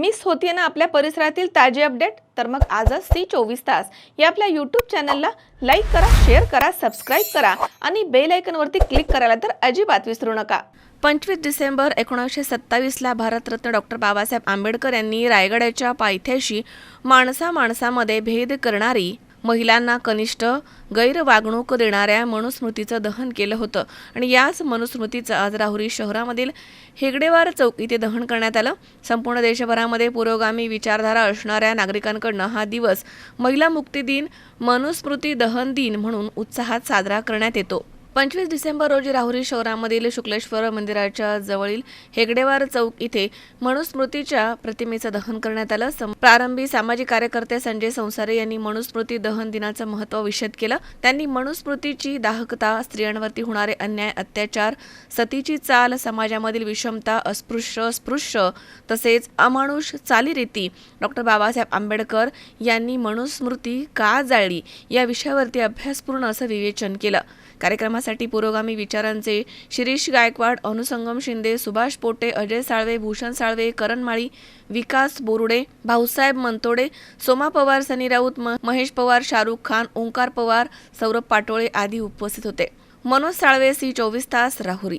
Miss होतीये ना आपल्या परिसरातील ताजे अपडेट? तर मग आजच सी चोवीस तास. या आपल्या यूट्यूब चॅनलला लाईक करा शेअर करा सबस्क्राईब करा आणि बेल आयकनवरती क्लिक करायला तर अजिबात विसरू नका. पंचवीस डिसेंबर एकोणीसशे सत्तावीसला भारतरत्न डॉक्टर बाबासाहेब आंबेडकर यांनी रायगडाच्या पायथ्याशी माणसा माणसामध्ये भेद करणारी महिलांना कनिष्ठ गैरवागणूक देणाऱ्या मनुस्मृतीचं दहन केलं होतं. आणि याच मनुस्मृतीचं आज राहुरी शहरामधील हेगडेवार चौक इथे दहन करण्यात आलं. संपूर्ण देशभरामध्ये पुरोगामी विचारधारा असणाऱ्या नागरिकांकडनं हा दिवस महिला मुक्ती दिन मनुस्मृती दहन दिन म्हणून उत्साहात साजरा करण्यात येतो. पंचवीस डिसेंबर रोजी राहुरी शहरामधील शुक्लेश्वर मंदिराच्या जवळील हेगडेवार चौक इथे मनुस्मृतीच्या प्रतिमेचं दहन करण्यात आलं. सम- प्रारंभी सामाजिक कार्यकर्ते संजय संसारे यांनी मनुस्मृती दहन दिनाचं महत्त्व विषद केलं. त्यांनी मनुस्मृतीची दाहकता स्त्रियांवरती होणारे अन्याय अत्याचार सतीची चाल समाजामधील विषमता अस्पृश्य स्पृश्य तसेच अमानुष चालीरीती डॉक्टर बाबासाहेब आंबेडकर यांनी मनुस्मृती का जाळली? या विषयावरती अभ्यासपूर्ण असं विवेचन केलं. कामासाठी पुरोगामी विचारांचे शिरीष गायकवाड अनुसंगम शिंदे सुभाष पोटे अजय साळवे भूषण साळवे करण माळी विकास बोरुडे भाऊसाहेब मंतोडे सोमा पवार सनी राऊत म- महेश पवार शाहरुख खान ओंकार पवार सौरभ पाटोळे आदी उपस्थित होते. मनोज साळवे सी चोवीस तास राहुरी.